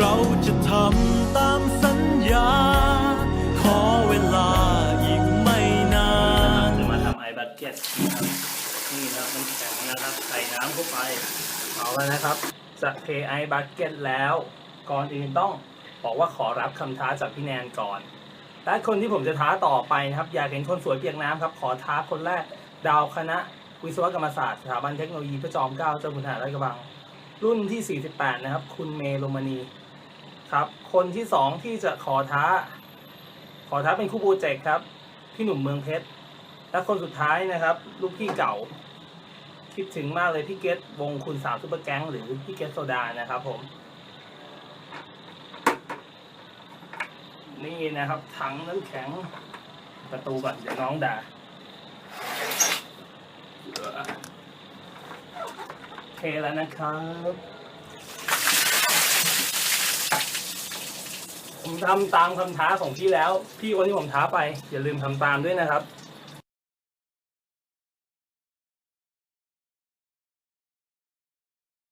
เราจะทำตามสัญญา ขอเวลาอีกไม่นานจะมาทำไอบัตเก็ตนี่นะครับมันแข็งนะครับใส่น้ำเข้าไปเอาแล้วนะครับจะเทไอบัตเก็ตแล้ว ก่อนอื่นต้องบอกว่าขอรับคำท้าจากพี่แนนก่อนและคนที่ผมจะท้าต่อไปนะครับ อยากเห็นคนสวยเปียกน้ำครับ ขอท้าคนแรกดาวคณะ วิศวกรรมศาสตร์สถาบันเทคโนโลยีพระจอมเกล้าเจ้าคุณทหารราชกระบัง รุ่นที่ 48 นะครับ คุณเมโลมานี ครับ คนที่สองที่จะขอท้า ขอท้าเป็นคู่โปรเจกต์ครับ พี่หนุ่มเมืองเพชร และคนสุดท้ายนะครับ ลูกพี่เก่า คิดถึงมากเลยพี่เกตวงคุณสาวซุปเปอร์แก๊งหรือพี่เกตโซดานะครับผม นี่นะครับ ถังน้ำแข็ง ประตูก่อนเดี๋ยวน้องด่าโอเคแล้วนะครับ ผมทำตามคำท้าของพี่แล้ว พี่คนที่ผมท้าไป อย่าลืมทำตามด้วยนะครับ